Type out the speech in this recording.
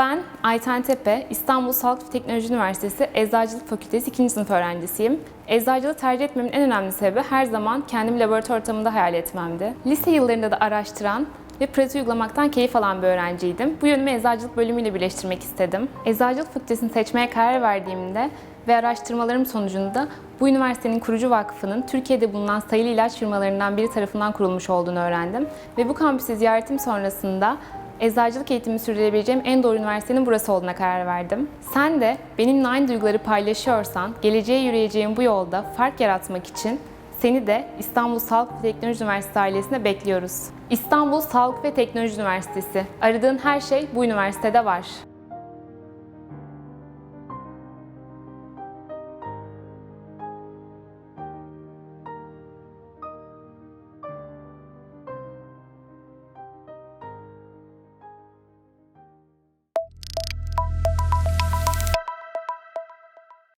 Ben Ayten Tepe, İstanbul Sağlık ve Teknoloji Üniversitesi Eczacılık Fakültesi 2. sınıf öğrencisiyim. Eczacılığı tercih etmemin en önemli sebebi her zaman kendimi laboratuvar ortamında hayal etmemdi. Lise yıllarında da araştıran ve pratik uygulamaktan keyif alan bir öğrenciydim. Bu yönümü eczacılık bölümüyle birleştirmek istedim. Eczacılık fakültesini seçmeye karar verdiğimde ve araştırmalarım sonucunda bu üniversitenin kurucu vakfının Türkiye'de bulunan sayılı ilaç firmalarından biri tarafından kurulmuş olduğunu öğrendim. Ve bu kampüsü ziyaretim sonrasında eczacılık eğitimi sürdürebileceğim en doğru üniversitenin burası olduğuna karar verdim. Sen de benimle aynı duyguları paylaşıyorsan, geleceğe yürüyeceğin bu yolda fark yaratmak için seni de İstanbul Sağlık ve Teknoloji Üniversitesi ailesine bekliyoruz. İstanbul Sağlık ve Teknoloji Üniversitesi. Aradığın her şey bu üniversitede var.